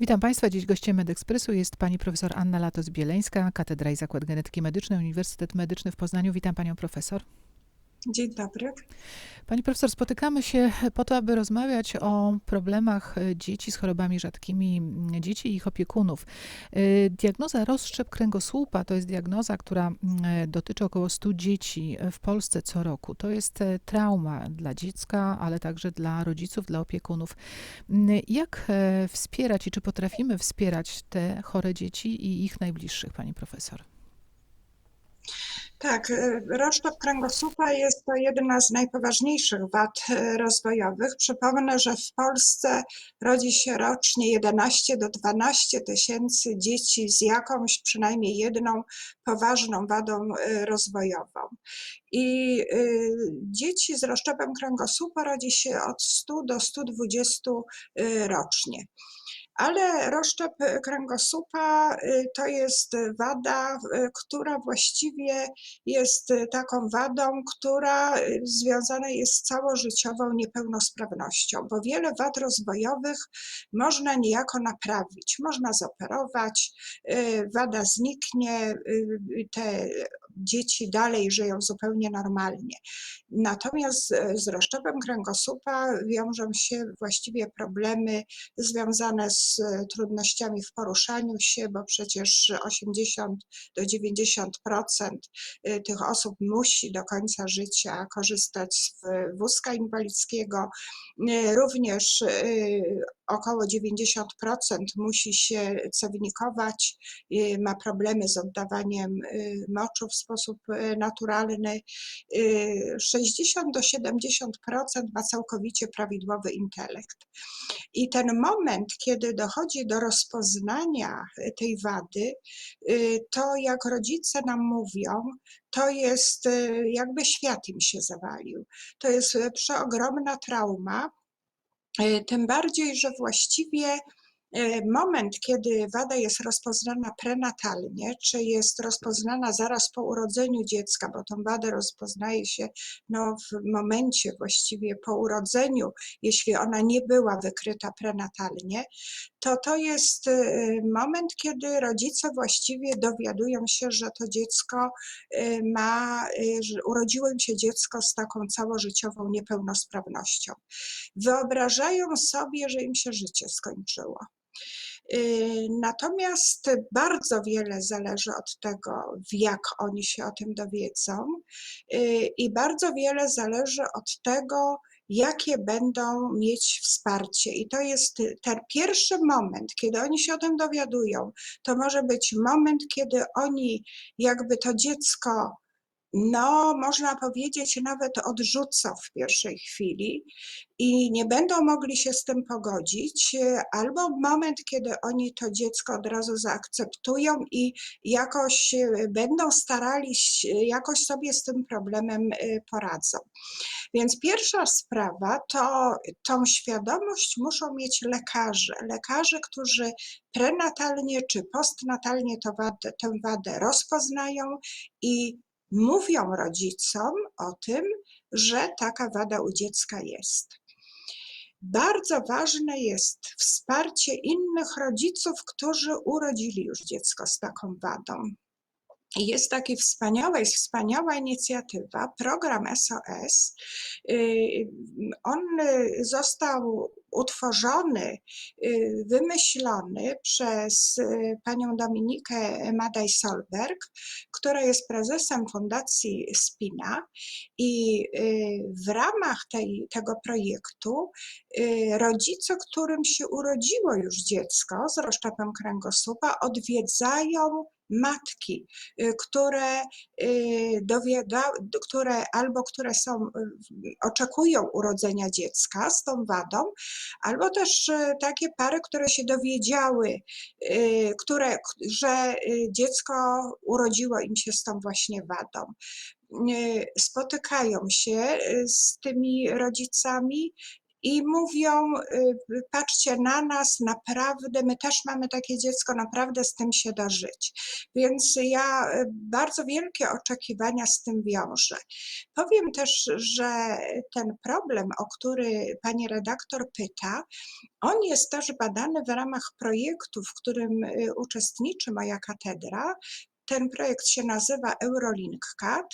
Witam Państwa. Dziś gościem Medekspresu jest pani profesor Anna Latos-Bieleńska, Katedra i Zakład Genetyki Medycznej Uniwersytet Medyczny w Poznaniu. Witam panią profesor. Dzień dobry. Pani profesor, spotykamy się po to, aby rozmawiać o problemach dzieci z chorobami rzadkimi, dzieci i ich opiekunów. E, Diagnoza rozszczep kręgosłupa to jest diagnoza, która e, dotyczy około 100 dzieci w Polsce co roku. To jest e, trauma dla dziecka, ale także dla rodziców, dla opiekunów. M, Jak e, wspierać i czy potrafimy wspierać te chore dzieci i ich najbliższych, pani profesor? Tak, y, rozszczep kręgosłupa jest to jedna z najpoważniejszych wad y, rozwojowych. Przypomnę, że w Polsce rodzi się rocznie 11 do 12 tysięcy dzieci z jakąś przynajmniej jedną poważną wadą y, rozwojową. I dzieci z rozszczepem kręgosłupa rodzi się od 100 do 120 y, rocznie. Ale rozszczep kręgosłupa y, to jest wada, y, która właściwie jest taką wadą, która związana jest z całożyciową niepełnosprawnością, bo wiele wad rozwojowych można niejako naprawić, można zoperować, wada zniknie, te dzieci dalej żyją zupełnie normalnie. Natomiast e, z rozszczepem kręgosłupa wiążą się właściwie problemy związane z e, trudnościami w poruszaniu się, bo przecież 80 do 90% y, tych osób musi do końca życia korzystać z wózka inwalidzkiego. Również około 90% musi się cewnikować, ma problemy z oddawaniem y, moczu w sposób y, naturalny. Y, 60 do 70% ma całkowicie prawidłowy intelekt. I ten moment, kiedy dochodzi do rozpoznania y, tej wady, y, to jak rodzice nam mówią, to jest y, jakby świat im się zawalił. To jest y, przeogromna trauma, y, tym bardziej, że właściwie y, moment, kiedy wada jest rozpoznana prenatalnie, czy jest rozpoznana zaraz po urodzeniu dziecka, bo tą wadę rozpoznaje się no, w momencie właściwie po urodzeniu, jeśli ona nie była wykryta prenatalnie, to to jest y, moment, kiedy rodzice właściwie dowiadują się, że to dziecko y, ma, że urodziło im się dziecko z taką całożyciową niepełnosprawnością. Wyobrażają sobie, że im się życie skończyło. Y, Natomiast bardzo wiele zależy od tego, jak oni się o tym dowiedzą, y, i bardzo wiele zależy od tego, jakie będą mieć wsparcie. I to jest ten pierwszy moment, kiedy oni się o tym dowiadują, to może być moment, kiedy oni jakby to dziecko no, można powiedzieć, nawet odrzucą w pierwszej chwili i nie będą mogli się z tym pogodzić, e, albo moment, kiedy oni to dziecko od razu zaakceptują i jakoś e, będą starali się, jakoś sobie z tym problemem e, poradzą. Więc pierwsza sprawa to tą świadomość muszą mieć lekarze. Lekarze, którzy prenatalnie czy postnatalnie to wadę, tę wadę rozpoznają i mówią rodzicom o tym, że taka wada u dziecka jest. Bardzo ważne jest wsparcie innych rodziców, którzy urodzili już dziecko z taką wadą. Jest taki wspaniała, jest wspaniała inicjatywa, program SOS. Y, On został utworzony, y, wymyślony przez y, panią Dominikę Madaj-Solberg, która jest prezesem Fundacji Spina i w ramach tej, tego projektu rodzice, którym się urodziło już dziecko z rozszczepem kręgosłupa, odwiedzają matki, y, które y, dowiada, które albo które są, y, oczekują urodzenia dziecka z tą wadą, albo też takie pary, które się dowiedziały, które, że dziecko urodziło im się z tą właśnie wadą. Spotykają się z tymi rodzicami i mówią: y, Patrzcie na nas, naprawdę, my też mamy takie dziecko, naprawdę z tym się da żyć. Więc ja y, bardzo wielkie oczekiwania z tym wiążę. Powiem też, że ten problem, o który pani redaktor pyta, on jest też badany w ramach projektu, w którym y, uczestniczy moja katedra. Ten projekt się nazywa EuroLinkCat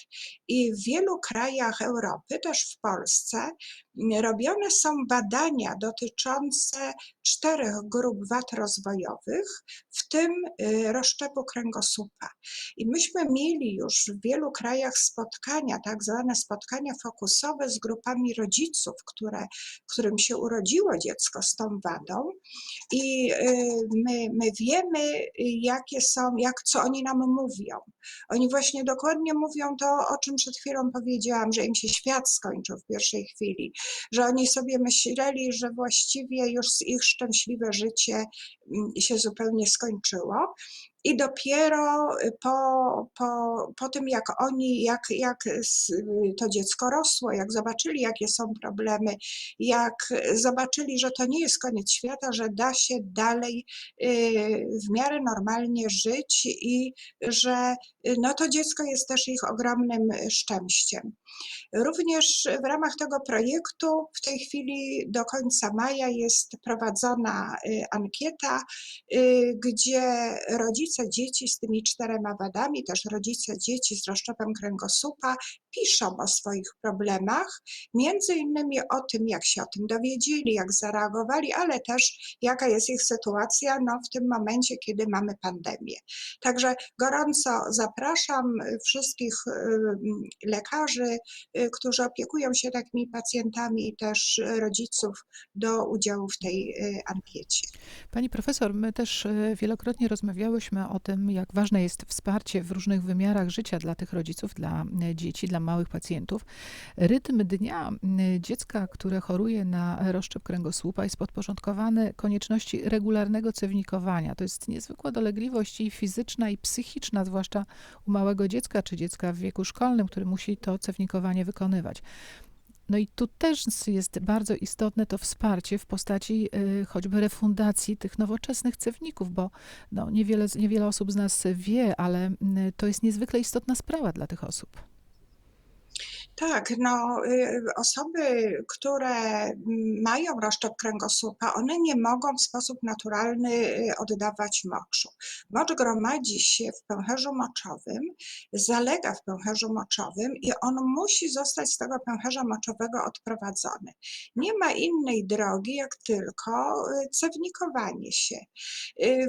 i w wielu krajach Europy, też w Polsce, robione są badania dotyczące czterech grup wad rozwojowych, w tym y, rozszczepu kręgosłupa. I myśmy mieli już w wielu krajach spotkania, tak zwane spotkania fokusowe z grupami rodziców, które, którym się urodziło dziecko z tą wadą. I y, my, my wiemy, jakie są, jak co oni nam mówią. Oni właśnie dokładnie mówią to, o czym przed chwilą powiedziałam, że im się świat skończył w pierwszej chwili, że oni sobie myśleli, że właściwie już ich szczęśliwe życie mm, się zupełnie skończyło. I dopiero po, po, po tym, jak oni, jak, jak to dziecko rosło, jak zobaczyli, jakie są problemy, jak zobaczyli, że to nie jest koniec świata, że da się dalej y, w miarę normalnie żyć i że y, no to dziecko jest też ich ogromnym szczęściem. Również w ramach tego projektu w tej chwili do końca maja jest prowadzona y, ankieta, gdzie rodzice rodzice dzieci z tymi czterema wadami, też rodzice dzieci z rozszczepem kręgosłupa piszą o swoich problemach, między innymi o tym, jak się o tym dowiedzieli, jak zareagowali, ale też jaka jest ich sytuacja no, w tym momencie, kiedy mamy pandemię. Także gorąco zapraszam wszystkich lekarzy, y, którzy opiekują się takimi pacjentami i też rodziców do udziału w tej y, ankiecie. Pani profesor, my też y, wielokrotnie rozmawiałyśmy o tym, jak ważne jest wsparcie w różnych wymiarach życia dla tych rodziców, dla dzieci, dla małych pacjentów. Rytm dnia dziecka, które choruje na rozszczep kręgosłupa, jest podporządkowany konieczności regularnego cewnikowania. To jest niezwykła dolegliwość i fizyczna, i psychiczna, zwłaszcza u małego dziecka czy dziecka w wieku szkolnym, który musi to cewnikowanie wykonywać. No i tu też jest bardzo istotne to wsparcie w postaci y, choćby refundacji tych nowoczesnych cewników, bo no, niewiele, niewiele osób z nas wie, ale y, to jest niezwykle istotna sprawa dla tych osób. Tak, no y, osoby, które mają rozszczep kręgosłupa, one nie mogą w sposób naturalny y, oddawać moczu. Mocz gromadzi się w pęcherzu moczowym, zalega w pęcherzu moczowym i on musi zostać z tego pęcherza moczowego odprowadzony. Nie ma innej drogi, jak tylko y, cewnikowanie się.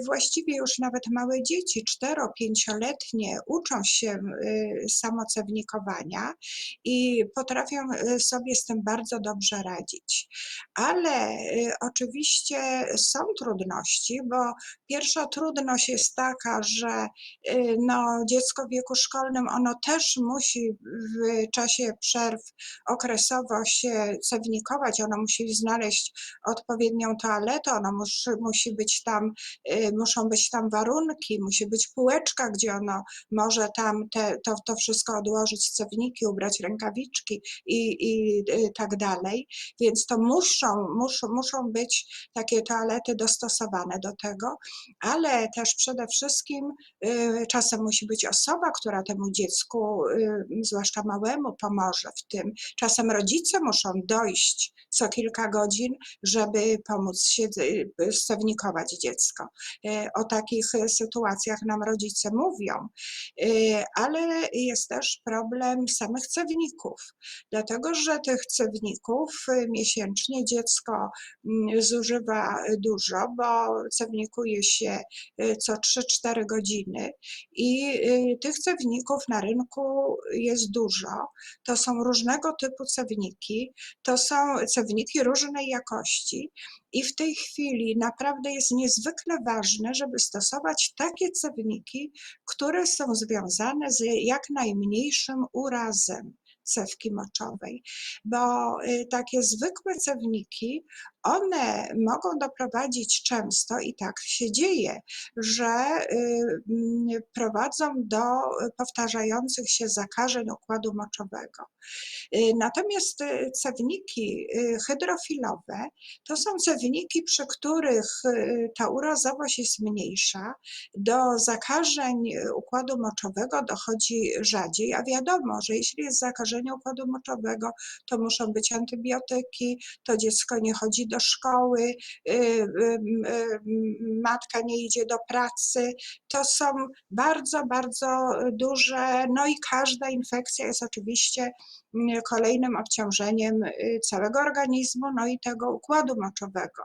Właściwie już nawet małe dzieci, 4-5-letnie, uczą się samocewnikowania i i potrafią y, sobie z tym bardzo dobrze radzić. Ale y, oczywiście są trudności, bo pierwsza trudność jest taka, że y, no, dziecko w wieku szkolnym, ono też musi w czasie przerw okresowo się cewnikować, ono musi znaleźć odpowiednią toaletę, ono musi, musi być tam, muszą być tam warunki, musi być półeczka, gdzie ono może tam te, to, to wszystko odłożyć, cewniki, ubrać rękawiczki, rękawiczki i, i y, tak dalej. Więc to muszą, muszą, muszą być takie toalety dostosowane do tego, ale też przede wszystkim y, czasem musi być osoba, która temu dziecku, y, zwłaszcza małemu, pomoże w tym. Czasem rodzice muszą dojść co kilka godzin, żeby pomóc się stewnikować dziecko. O takich sytuacjach nam rodzice mówią, ale jest też problem samych cewników dlatego że tych cewników y, miesięcznie dziecko mm, zużywa dużo, bo cewnikuje się y, co 3-4 godziny i y, tych cewników na rynku jest dużo. To są różnego typu cewniki, to są cewniki różnej jakości. I w tej chwili naprawdę jest niezwykle ważne, żeby stosować takie cewniki, które są związane z jak najmniejszym urazem cewki moczowej, bo y, takie zwykłe cewniki, one mogą doprowadzić często, i tak się dzieje, że y, mm, prowadzą do powtarzających się zakażeń układu moczowego. Y, Natomiast cewniki hydrofilowe to są cewniki, przy których ta urazowość jest mniejsza. Do zakażeń układu moczowego dochodzi rzadziej, a wiadomo, że jeśli jest zakażenie układu moczowego, to muszą być antybiotyki, to dziecko nie chodzi do szkoły, y, y, y, matka nie idzie do pracy. To są bardzo, bardzo duże, no i każda infekcja jest oczywiście mm, kolejnym obciążeniem całego organizmu, no i tego układu moczowego.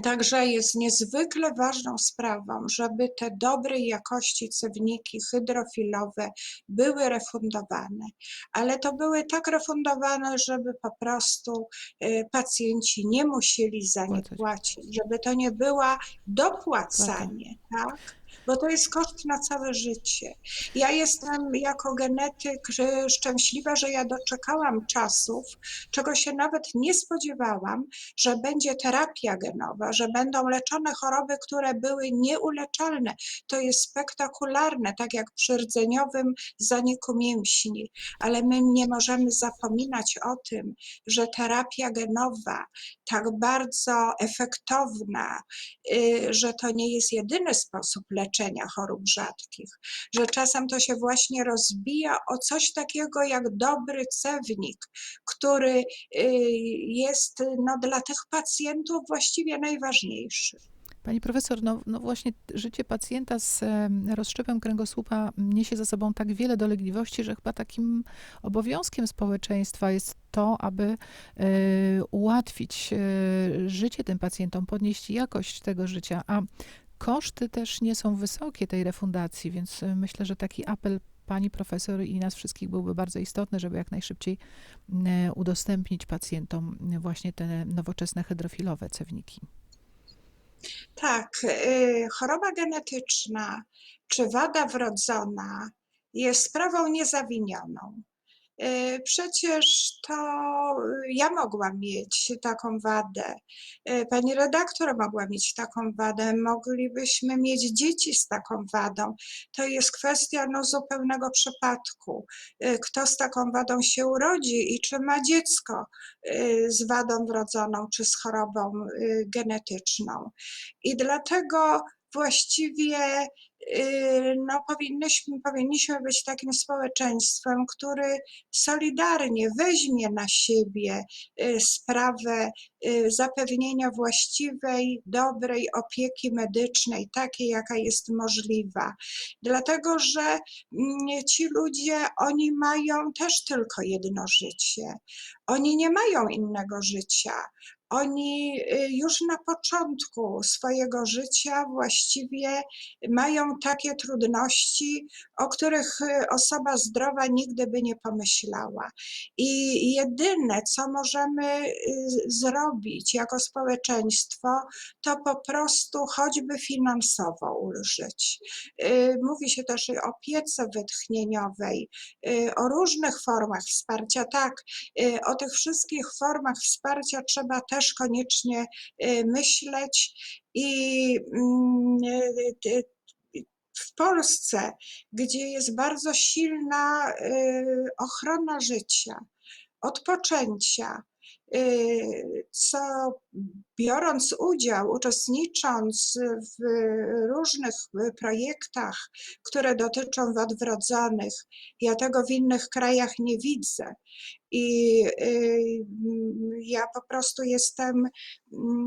Także jest niezwykle ważną sprawą, żeby te dobrej jakości cewniki hydrofilowe były refundowane, ale to były tak refundowane, żeby po prostu y, pacjenci nie musieli za nie płacić, żeby to nie była dopłacanie, tak? Bo to jest koszt na całe życie. Ja jestem jako genetyk szczęśliwa, że ja doczekałam czasów, czego się nawet nie spodziewałam, że będzie terapia genowa, że będą leczone choroby, które były nieuleczalne. To jest spektakularne, tak jak przy rdzeniowym zaniku mięśni, ale my nie możemy zapominać o tym, że terapia genowa, tak bardzo efektowna, y, że to nie jest jedyny sposób leczenia chorób rzadkich, że czasem to się właśnie rozbija o coś takiego jak dobry cewnik, który y, jest no, dla tych pacjentów właściwie najważniejszy. Pani profesor, no, no właśnie życie pacjenta z em, rozszczepem kręgosłupa niesie za sobą tak wiele dolegliwości, że chyba takim obowiązkiem społeczeństwa jest to, aby e, ułatwić e, życie tym pacjentom, podnieść jakość tego życia, a koszty też nie są wysokie tej refundacji, więc e, myślę, że taki apel pani profesor i nas wszystkich byłby bardzo istotny, żeby jak najszybciej m, udostępnić pacjentom właśnie te nowoczesne hydrofilowe cewniki. Tak, y, choroba genetyczna czy wada wrodzona jest sprawą niezawinioną. Y, Przecież to y, ja mogłam mieć taką wadę, y, pani redaktor mogła mieć taką wadę, moglibyśmy mieć dzieci z taką wadą. To jest kwestia no, zupełnego przypadku. Y, Kto z taką wadą się urodzi i czy ma dziecko z wadą wrodzoną czy z chorobą genetyczną. I dlatego właściwie no, powinnyśmy, powinniśmy być takim społeczeństwem, który solidarnie weźmie na siebie y, sprawę y, zapewnienia właściwej, dobrej opieki medycznej, takiej, jaka jest możliwa. Dlatego, że mm, ci ludzie, oni mają też tylko jedno życie. Oni nie mają innego życia. Oni y, już na początku swojego życia właściwie mają takie trudności, o których y, osoba zdrowa nigdy by nie pomyślała. I jedyne, co możemy y, zrobić jako społeczeństwo, to po prostu choćby finansowo ulżyć. Mówi się też o opiece wytchnieniowej, o różnych formach wsparcia. Tak, o tych wszystkich formach wsparcia trzeba też koniecznie y, myśleć i mm, y, y, w Polsce, gdzie jest bardzo silna ochrona życia, od poczęcia, y, co biorąc udział, uczestnicząc w różnych y, projektach, które dotyczą wad wrodzonych, ja tego w innych krajach nie widzę. I y, ja po prostu jestem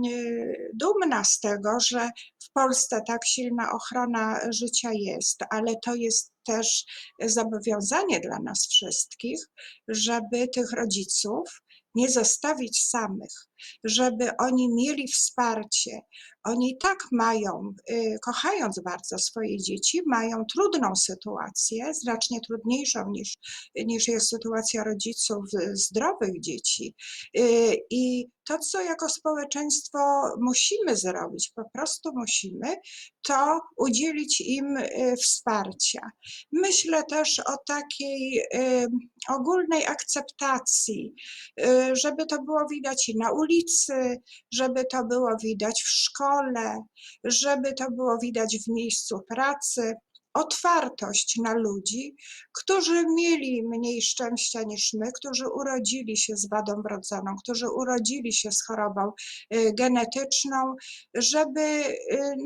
y, dumna z tego, że w Polsce tak silna ochrona życia jest, ale to jest też zobowiązanie dla nas wszystkich, żeby tych rodziców nie zostawić samych, żeby oni mieli wsparcie. oni tak mają, y, kochając bardzo swoje dzieci, mają trudną sytuację, znacznie trudniejszą niż, niż jest sytuacja rodziców y, zdrowych dzieci. Y, I to, co jako społeczeństwo musimy zrobić, po prostu musimy, to udzielić im y, wsparcia. Myślę też o takiej y, ogólnej akceptacji, y, żeby to było widać i na ulicy, żeby to było widać w szkole, żeby to było widać w miejscu pracy. Otwartość na ludzi, którzy mieli mniej szczęścia niż my, którzy urodzili się z wadą wrodzoną, którzy urodzili się z chorobą y, genetyczną, żeby y,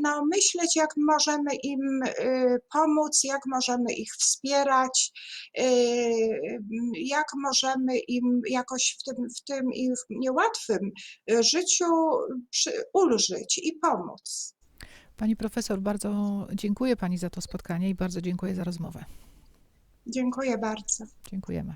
no, myśleć, jak możemy im y, pomóc, jak możemy ich wspierać, jak możemy im jakoś w tym, w tym ich niełatwym życiu ulżyć i pomóc. Pani profesor, bardzo dziękuję Pani za to spotkanie i bardzo dziękuję za rozmowę. Dziękuję bardzo. Dziękujemy.